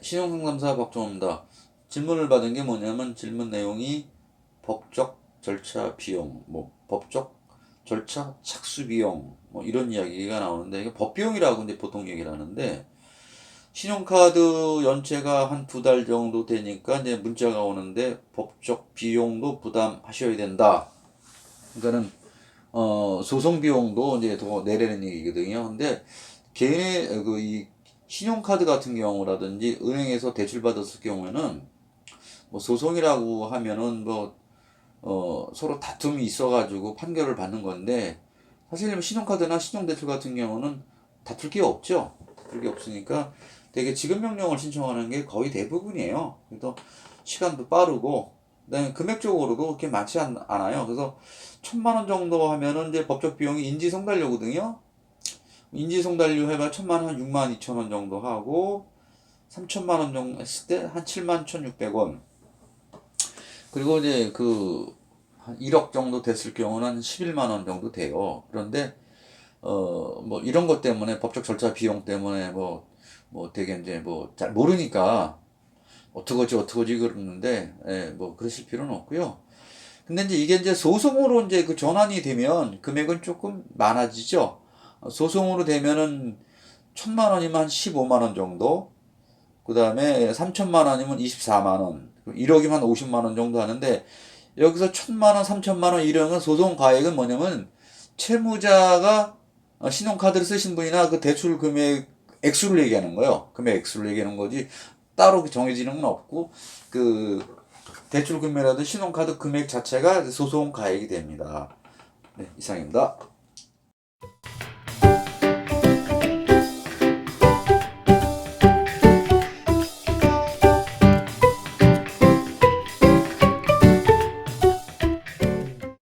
신용상담사 박종호입니다. 질문을 받은 게 뭐냐면 질문 내용이 법적 절차 비용, 뭐 법적 절차 착수 비용, 뭐 이런 이야기가 나오는데 이게 법 비용이라고 이제 보통 얘기를 하는데 신용카드 연체가 한 두 달 정도 되니까 이제 문자가 오는데 법적 비용도 부담하셔야 된다. 그러니까는 어 소송 비용도 이제 더 내라는 얘기거든요. 근데 개인의 그이 신용카드 같은 경우라든지 은행에서 대출 받았을 경우에는 뭐 소송이라고 하면은 뭐 어, 서로 다툼이 있어가지고 판결을 받는 건데 사실 뭐 신용카드나 신용대출 같은 경우는 다툴 게 없죠. 다툴 게 없으니까 되게 지급 명령을 신청하는 게 거의 대부분이에요. 그래서 시간도 빠르고 그다음에 금액적으로도 그렇게 많지 않, 않아요. 그래서 천만 원 정도 하면은 이제 법적 비용이 인지송달료거든요. 인지송달료 해봐 천만 원한 6만 2천 원 정도 하고 3천만 원 정도 했을 때한 7만 1,600원. 그리고 이제 그, 한 1억 정도 됐을 경우는 한 11만 원 정도 돼요. 그런데, 어, 뭐, 이런 것 때문에, 법적 절차 비용 때문에 뭐, 뭐 되게 이제 뭐, 잘 모르니까, 어떡하지, 어떡하지 그러는데, 예, 뭐, 그러실 필요는 없고요. 근데 이제 이게 이제 소송으로 이제 그 전환이 되면 금액은 조금 많아지죠. 어, 소송으로 되면은 천만 원이면 한 15만 원 정도, 그 다음에 3천만 원이면 24만 원, 1억이면 50만 원 정도 하는데 여기서 천만 원, 3천만 원 이런 소송 가액은 뭐냐면 채무자가 어, 신용카드를 쓰신 분이나 그 대출 금액 액수를 얘기하는 거예요. 금액 액수를 얘기하는 거지 따로 정해지는 건 없고 그 대출 금액이라든 신용카드 금액 자체가 소송 가액이 됩니다. 네, 이상입니다.